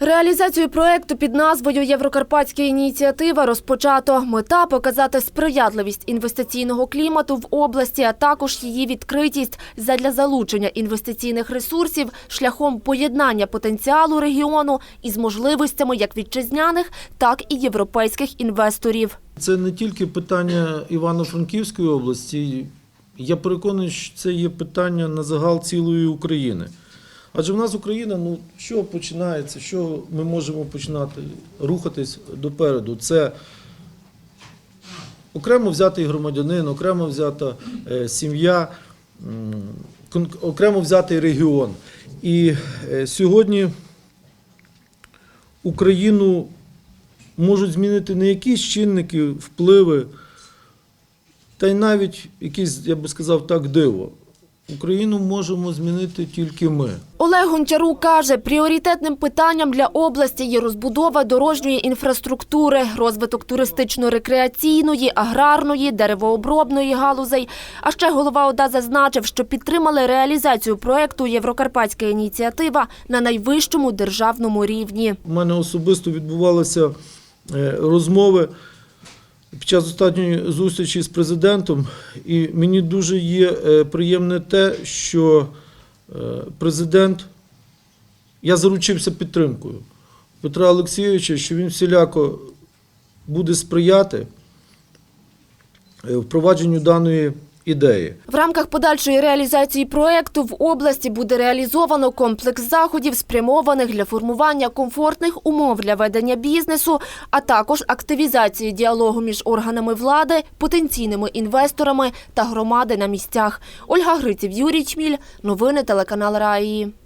Реалізацію проекту під назвою Єврокарпатська ініціатива розпочато. Мета показати сприятливість інвестиційного клімату в області, а також її відкритість задля залучення інвестиційних ресурсів шляхом поєднання потенціалу регіону із можливостями як вітчизняних, так і європейських інвесторів. Це не тільки питання Івано-Франківської області. Я переконаний, що це є питання на загал цілої України. Адже в нас Україна, ну що починається, що ми можемо починати рухатись допереду? Це окремо взятий громадянин, окремо взята е, сім'я, окремо взятий регіон. І е, сьогодні Україну можуть змінити не якісь чинники, впливи, та й навіть якісь, я би сказав так, диво. Україну можемо змінити тільки ми. Олег Гончарук каже, пріоритетним питанням для області є розбудова дорожньої інфраструктури, розвиток туристично-рекреаційної, аграрної, деревообробної галузей. А ще голова ОДА зазначив, що підтримали реалізацію проекту Єврокарпатська ініціатива на найвищому державному рівні. У мене особисто відбувалися е, розмови під час останньої зустрічі з президентом, і мені дуже є е, приємне те, що е, президент, я заручився підтримкою Петра Олексійовича, що він всіляко буде сприяти е, впровадженню даної ідеї. В рамках подальшої реалізації проекту в області буде реалізовано комплекс заходів, спрямованих для формування комфортних умов для ведення бізнесу, а також активізації діалогу між органами влади, потенційними інвесторами та громади на місцях. Ольга Гриців, Юрій Чміль. Новини телеканал Раї.